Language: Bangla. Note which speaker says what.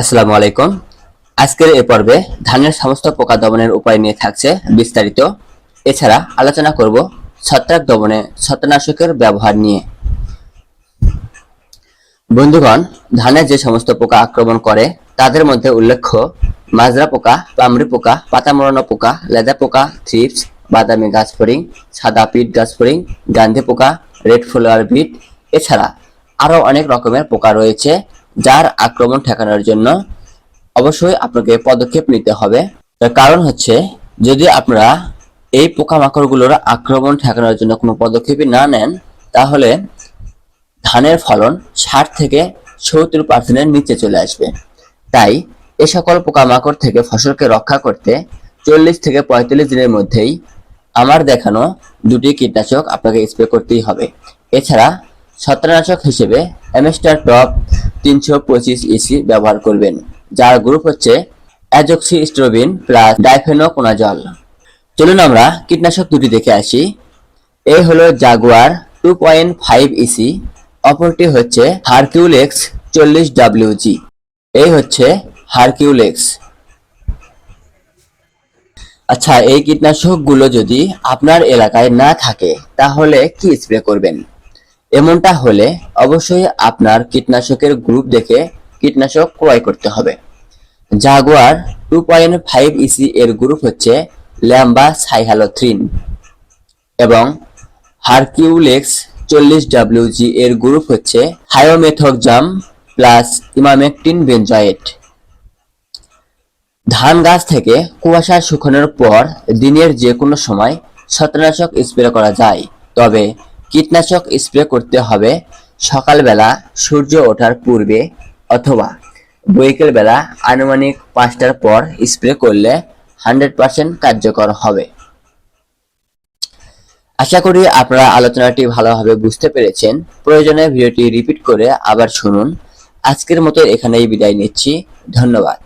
Speaker 1: আসসালামু আলাইকুম। আজকের এ পর্বে ধানের সমস্ত পোকা দমনের উপায় নিয়ে থাকছে বিস্তারিত। এছাড়া আলোচনা করব ছত্রাক দমনে ছত্রনাশকের ব্যবহার নিয়ে। বন্ধুগণ, ধানে যে সমস্ত পোকা আক্রমণ করে, তাদের মধ্যে উল্লেখ্য মাজরা পোকা পামড়ি পোকা পাতা মরানো পোকা, লেদা পোকা, থ্রিপস, বাদামি গাছ ফড়িং, সাদা পিট গাছ ফড়িং, গান্ধী পোকা, রেড ফ্লাওয়ার বিট এছাড়া আরও অনেক রকমের পোকা রয়েছে। যার আক্রমণ ঠেকানোর জন্য অবশ্যই আপনাকে পদক্ষেপ নিতে হবে। তার কারণ হচ্ছে, যদি আপনারা এই পোকামাকড়গুলোর আক্রমণ ঠেকানোর জন্য কোনো পদক্ষেপই না নেন, তাহলে ধানের ফলন ষাট থেকে সত্তর পার্সেন্টের নিচে চলে আসবে। তাই এ সকল পোকামাকড় থেকে ফসলকে রক্ষা করতে চল্লিশ থেকে পঁয়তাল্লিশ দিনের মধ্যেই আমার দেখানো দুটি কীটনাশক আপনাকে স্প্রে করতেই হবে। এছাড়া ছত্রনাশক হিসেবে অ্যামেস্টার টপ তিনশো পঁচিশ ইসি ব্যবহার করবেন, যার গ্রুপ হচ্ছে অ্যাজক্সি স্ট্রোবিন প্লাস ডাইফেনোকোনাজল। চলুন আমরা কীটনাশক দুটি দেখে আসি। এই হলো Jaguar two point five EC, অপরটি হচ্ছে হারকিউলেক্স চল্লিশ ডাব্লিউজি। এই হচ্ছে হারকিউলেক্স। আচ্ছা এই কীটনাশকগুলো যদি আপনার এলাকায় না থাকে, তাহলে কি স্প্রে করবেন? এমনটা হলে অবশ্যই আপনার কীটনাশকের গ্রুপ দেখে কীটনাশক ক্রয় করতে হবে। Jaguar two point five EC এর গ্রুপ হচ্ছে ল্যাম্বা সাইহালোথ্রিন এবং হারকিউলেক্স চল্লিশ ডাব্লিউজি এর গ্রুপ হচ্ছে হায়োমেথক্সাম প্লাস ইমামেকটিন বেনজয়েট। ধান গাছ থেকে কুয়াশা শুকানোর পর দিনের যে কোনো সময় ছত্রনাশক স্প্রে করা যায়, তবে কীটনাশক স্প্রে করতে হবে সকালবেলা, সূর্য ওঠার পূর্বে অথবা বৈকাল বেলা আনুমানিক পাঁচটার পর স্প্রে করলে হান্ড্রেড পার্সেন্ট কার্যকর হবে। আশা করি আপনারা আলোচনাটি ভালোভাবে বুঝতে পেরেছেন। প্রয়োজনে ভিডিওটি রিপিট করে আবার শুনুন। আজকের মতো এখানেই বিদায় নিচ্ছি। ধন্যবাদ।